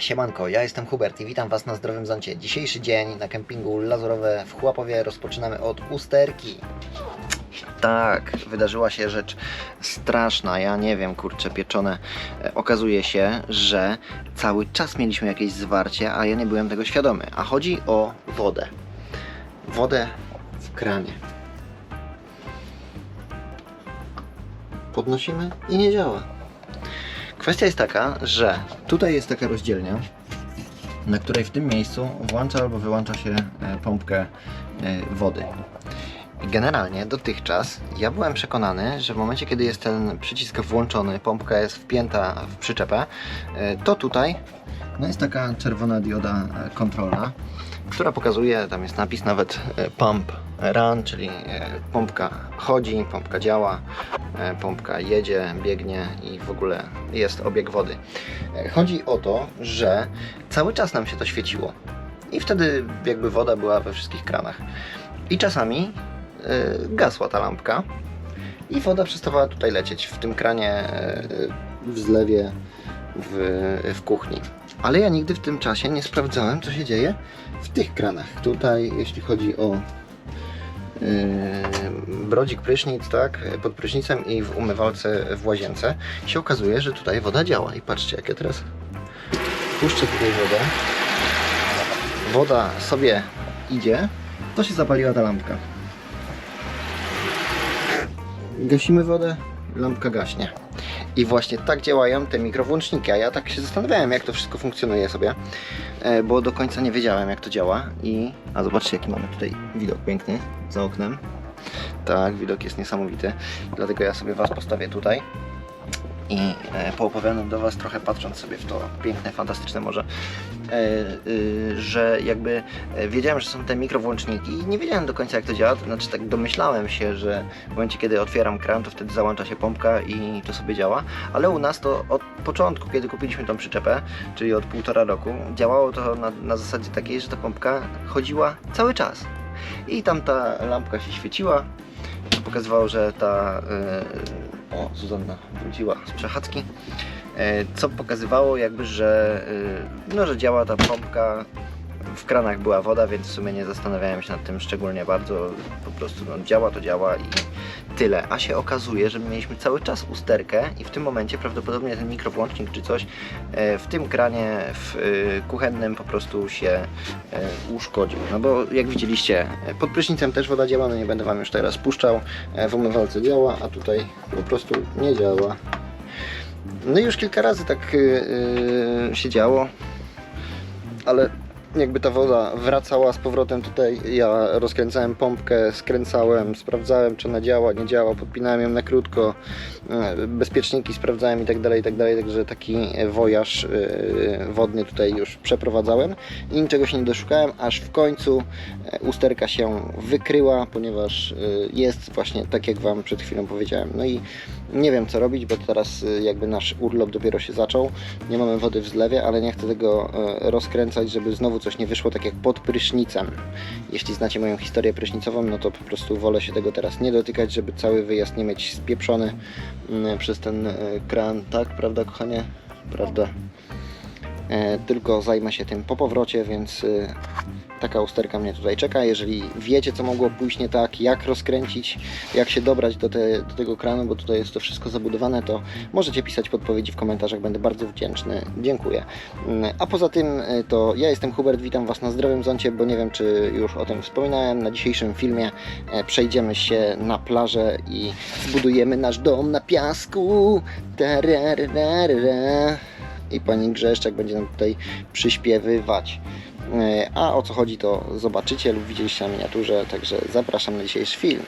Siemanko, ja jestem Hubert i witam Was na Zdrowym Zoncie. Dzisiejszy dzień na kempingu Lazurowe w Chłapowie rozpoczynamy od usterki. Tak, wydarzyła się rzecz straszna, ja nie wiem, kurczę, pieczone. E, Okazuje się, że cały czas mieliśmy jakieś zwarcie, a ja nie byłem tego świadomy. A chodzi o wodę. Wodę w kranie. Podnosimy i nie działa. Kwestia jest taka, że tutaj jest taka rozdzielnia, na której w tym miejscu włącza albo wyłącza się e, pompkę e, wody. Generalnie dotychczas ja byłem przekonany, że w momencie kiedy jest ten przycisk włączony, pompka jest wpięta w przyczepę, e, to tutaj no jest taka czerwona dioda e, kontrolna, która pokazuje, tam jest napis nawet e, pump run, czyli e, pompka chodzi, pompka działa, pompka jedzie, biegnie i w ogóle jest obieg wody. Chodzi o to, że cały czas nam się to świeciło i wtedy jakby woda była we wszystkich kranach. I czasami gasła ta lampka i woda przestawała tutaj lecieć w tym kranie w zlewie w, w kuchni. Ale ja nigdy w tym czasie nie sprawdzałem, co się dzieje w tych kranach. Tutaj, jeśli chodzi o yy, brodzik prysznic, tak, pod prysznicem i w umywalce w łazience, się okazuje, że tutaj woda działa. I patrzcie, jak ja teraz puszczę tutaj wodę. Woda sobie idzie, to się zapaliła ta lampka. Gasimy wodę, lampka gaśnie. I właśnie tak działają te mikrowłączniki, a ja tak się zastanawiałem, jak to wszystko funkcjonuje sobie, e, bo do końca nie wiedziałem, jak to działa. I a zobaczcie, jaki mamy tutaj widok piękny za oknem. Tak, widok jest niesamowity, dlatego ja sobie Was postawię tutaj i e, poopowiadam do Was trochę patrząc sobie w to piękne, fantastyczne morze, e, y, że jakby e, wiedziałem, że są te mikrowłączniki i nie wiedziałem do końca jak to działa, znaczy tak domyślałem się, że w momencie kiedy otwieram kran, to wtedy załącza się pompka i to sobie działa, ale u nas to od początku, kiedy kupiliśmy tą przyczepę, czyli od półtora roku, działało to na, na zasadzie takiej, że ta pompka chodziła cały czas i tam ta lampka się świeciła, pokazywało, że ta. Yy, o, Zuzanna wróciła z przechadzki. Yy, co pokazywało, jakby, że, yy, no, że działa ta pompka. W kranach była woda, więc w sumie nie zastanawiałem się nad tym szczególnie bardzo. Po prostu no, działa to działa i tyle. A się okazuje, że my mieliśmy cały czas usterkę i w tym momencie prawdopodobnie ten mikrowłącznik czy coś e, w tym kranie w e, kuchennym po prostu się e, uszkodził. No bo jak widzieliście, pod prysznicem też woda działa, no nie będę Wam już teraz puszczał. W umywalce działa, a tutaj po prostu nie działa. No i już kilka razy tak się działo, ale jakby ta woda wracała z powrotem tutaj, ja rozkręcałem pompkę, skręcałem, sprawdzałem czy ona działa, nie działa, podpinałem ją na krótko, e, bezpieczniki sprawdzałem i tak dalej, i tak dalej, także taki wojaż e, wodny tutaj już przeprowadzałem. I niczego się nie doszukałem, aż w końcu e, usterka się wykryła, ponieważ jest właśnie tak jak Wam przed chwilą powiedziałem. No i nie wiem co robić, bo teraz e, jakby nasz urlop dopiero się zaczął, nie mamy wody w zlewie, ale nie chcę tego e, rozkręcać, żeby znowu coś nie wyszło tak jak pod prysznicem. Jeśli znacie moją historię prysznicową, no to po prostu wolę się tego teraz nie dotykać, żeby cały wyjazd nie mieć spieprzony mm, przez ten kran, tak, prawda kochanie? Prawda. E, tylko zajmę się tym po powrocie, więc taka usterka mnie tutaj czeka. Jeżeli wiecie, co mogło pójść nie tak, jak rozkręcić, jak się dobrać do, te, do tego kranu, bo tutaj jest to wszystko zabudowane, to możecie pisać podpowiedzi w komentarzach, będę bardzo wdzięczny. Dziękuję. A poza tym e, to ja jestem Hubert, witam Was na Zdrowym Zoncie, bo nie wiem, czy już o tym wspominałem. Na dzisiejszym filmie e, przejdziemy się na plażę i zbudujemy nasz dom na piasku. Tarararara. I pani Grzeszczak będzie nam tutaj przyśpiewywać. E, A o co chodzi to zobaczycie lub widzieliście na miniaturze, także zapraszam na dzisiejszy film.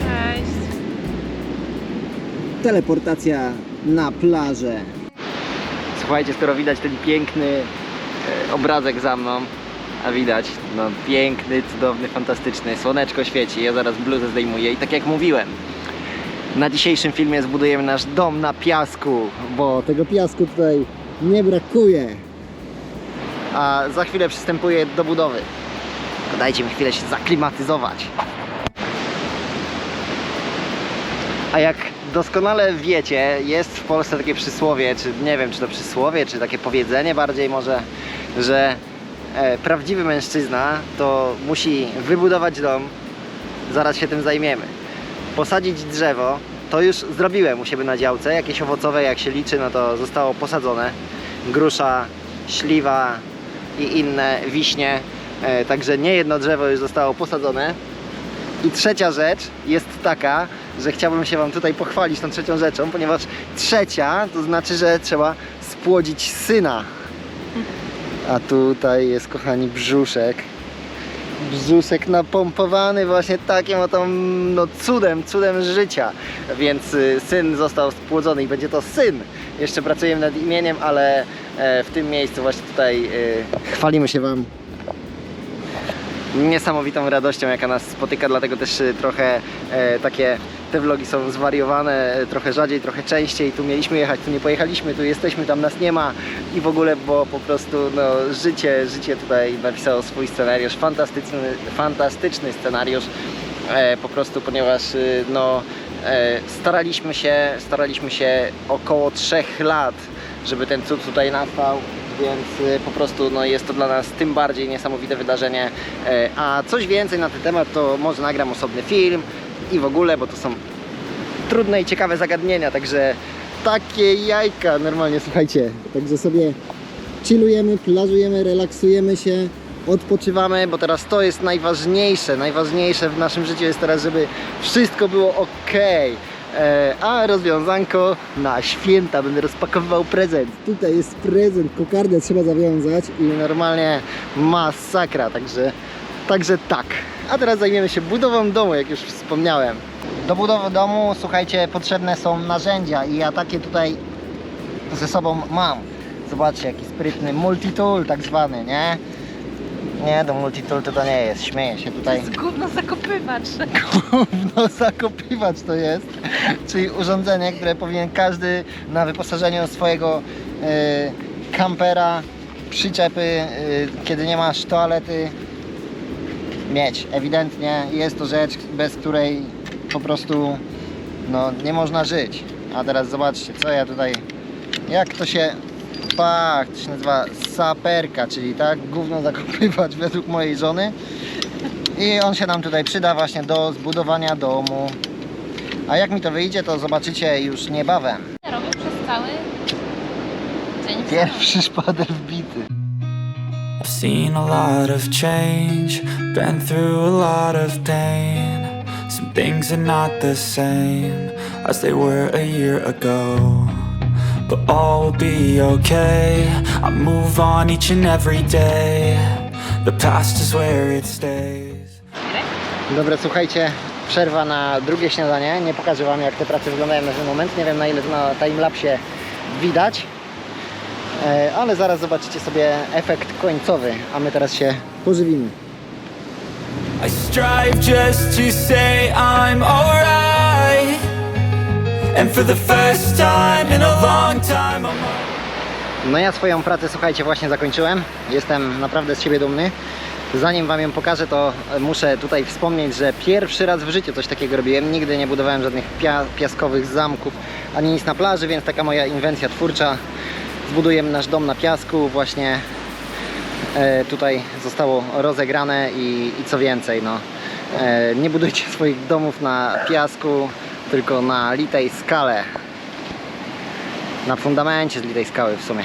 Cześć. Teleportacja na plażę. Słuchajcie, skoro widać ten piękny e, obrazek za mną, a widać, no piękny, cudowny, fantastyczny, słoneczko świeci, ja zaraz bluzę zdejmuję i tak jak mówiłem, na dzisiejszym filmie zbudujemy nasz dom na piasku, bo tego piasku tutaj nie brakuje. A za chwilę przystępuję do budowy. Dajcie mi chwilę się zaklimatyzować. A jak doskonale wiecie, jest w Polsce takie przysłowie, czy nie wiem, czy to przysłowie, czy takie powiedzenie bardziej może, że prawdziwy mężczyzna to musi wybudować dom, zaraz się tym zajmiemy. Posadzić drzewo, to już zrobiłem u siebie na działce, jakieś owocowe jak się liczy, no to zostało posadzone. Grusza, śliwa i inne wiśnie, e, także nie jedno drzewo już zostało posadzone. I trzecia rzecz jest taka, że chciałbym się Wam tutaj pochwalić tą trzecią rzeczą, ponieważ trzecia to znaczy, że trzeba spłodzić syna. A tutaj jest, kochani, brzuszek. Brzuszek napompowany właśnie takim oto no, cudem, cudem życia. Więc y, syn został spłodzony i będzie to syn. Jeszcze pracujemy nad imieniem, ale e, w tym miejscu właśnie tutaj y, chwalimy się Wam niesamowitą radością, jaka nas spotyka, dlatego też y, trochę e, takie te vlogi są zwariowane, e, trochę rzadziej, trochę częściej. Tu mieliśmy jechać, tu nie pojechaliśmy, tu jesteśmy, tam nas nie ma i w ogóle, bo po prostu no, życie, życie tutaj napisało swój scenariusz, fantastyczny, fantastyczny scenariusz, e, po prostu, ponieważ y, no, e, staraliśmy się, staraliśmy się około trzech lat, żeby ten cud tutaj nastał więc y, po prostu no, jest to dla nas tym bardziej niesamowite wydarzenie. E, A coś więcej na ten temat to może nagram osobny film i w ogóle, bo to są trudne i ciekawe zagadnienia, także takie jajka normalnie, słuchajcie. Także sobie chillujemy, plażujemy, relaksujemy się, odpoczywamy, bo teraz to jest najważniejsze. Najważniejsze w naszym życiu jest teraz, żeby wszystko było ok. E, a rozwiązanko na święta będę rozpakowywał prezent. Tutaj jest prezent, kokardę trzeba zawiązać i normalnie masakra, także, także tak. A teraz zajmiemy się budową domu, jak już wspomniałem. Do budowy domu, słuchajcie, potrzebne są narzędzia i ja takie tutaj ze sobą mam. Zobaczcie, jaki sprytny multitool tak zwany, nie? Nie, do multitool to, to nie jest, śmieję się tutaj. Z gówno zakopywacz. Gówno zakopywacz to jest, czyli urządzenie, które powinien każdy na wyposażeniu swojego y, kampera, przyczepy, y, kiedy nie masz toalety, mieć. Ewidentnie jest to rzecz, bez której po prostu no, nie można żyć. A teraz zobaczcie, co ja tutaj, jak to się, pach, to się nazywa saperka, czyli tak, gówno zakopywacz według mojej żony. I on się nam tutaj przyda właśnie do zbudowania domu. A jak mi to wyjdzie, to zobaczycie już niebawem. Robię przez cały dzień. Pierwszy szpader wbity. I've seen a lot of change, been through a lot of pain. Some things are not the same as they were a year ago. But all will be okay. I move on each and every day. The past is where it stays. Dobra, słuchajcie, przerwa na drugie śniadanie. Nie pokażę Wam jak te prace wyglądają na ten moment. Nie wiem na ile na timelapsie widać. E, ale zaraz zobaczycie sobie efekt końcowy, a my teraz się pożywimy. I strive just to say I'm alright. And for the first time in a long time, I'm No ja swoją pracę, słuchajcie, właśnie zakończyłem. Jestem naprawdę z siebie dumny. Zanim Wam ją pokażę, to muszę tutaj wspomnieć, że pierwszy raz w życiu coś takiego robiłem. Nigdy nie budowałem żadnych pia piaskowych zamków, ani nic na plaży, więc taka moja inwencja twórcza. Zbudujemy nasz dom na piasku. Właśnie e, tutaj zostało rozegrane i, i co więcej, no. E, nie budujcie swoich domów na piasku, tylko na litej skale. Na fundamencie z litej skały w sumie.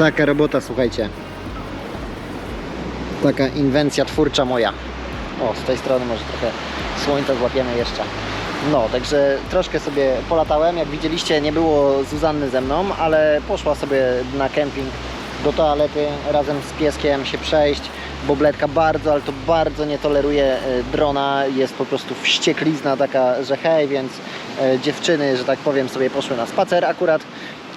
Taka robota, słuchajcie. Taka inwencja twórcza moja. O, z tej strony może trochę słońca złapiemy jeszcze. No, także troszkę sobie polatałem. Jak widzieliście, nie było Zuzanny ze mną, ale poszła sobie na kemping do toalety razem z pieskiem się przejść. Bobletka bardzo, ale to bardzo nie toleruje e, drona. Jest po prostu wścieklizna taka, że hej, więc e, dziewczyny, że tak powiem, sobie poszły na spacer akurat.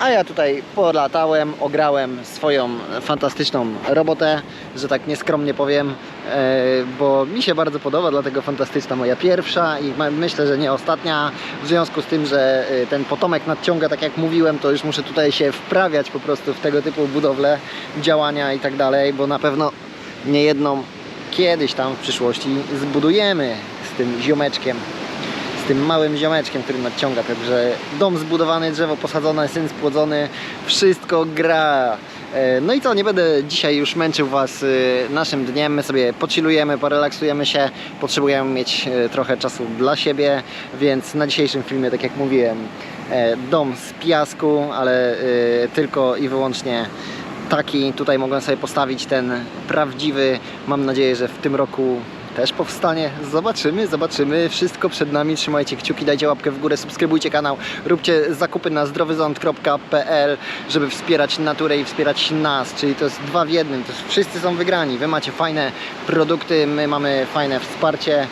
A ja tutaj polatałem, ograłem swoją fantastyczną robotę, że tak nieskromnie powiem, e, bo mi się bardzo podoba, dlatego fantastyczna moja pierwsza i myślę, że nie ostatnia. W związku z tym, że e, ten potomek nadciąga, tak jak mówiłem, to już muszę tutaj się wprawiać po prostu w tego typu budowle, działania i tak dalej, bo na pewno nie jedną kiedyś tam w przyszłości zbudujemy z tym ziomeczkiem tym małym ziomeczkiem, który nadciąga. Także dom zbudowany, drzewo posadzone, syn spłodzony, wszystko gra. E, No i co, nie będę dzisiaj już męczył Was e, naszym dniem. My sobie pochillujemy, porelaksujemy się. Potrzebujemy mieć e, trochę czasu dla siebie, więc na dzisiejszym filmie, tak jak mówiłem, dom z piasku, ale tylko i wyłącznie taki. Tutaj mogłem sobie postawić ten prawdziwy. Mam nadzieję, że w tym roku też powstanie. Zobaczymy, zobaczymy. Wszystko przed nami. Trzymajcie kciuki, dajcie łapkę w górę, subskrybujcie kanał, róbcie zakupy na zdrowyząd.pl, żeby wspierać naturę i wspierać nas. Czyli to jest dwa w jednym. To jest, wszyscy są wygrani. Wy macie fajne produkty, my mamy fajne wsparcie.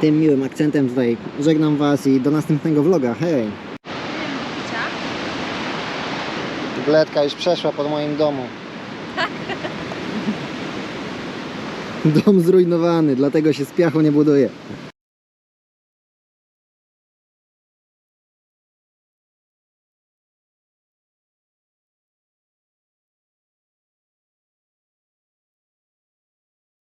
Tym miłym akcentem tutaj żegnam Was i do następnego vloga. Hej! Gletka już przeszła pod moim domu. Dom zrujnowany, dlatego się z piachu nie buduje.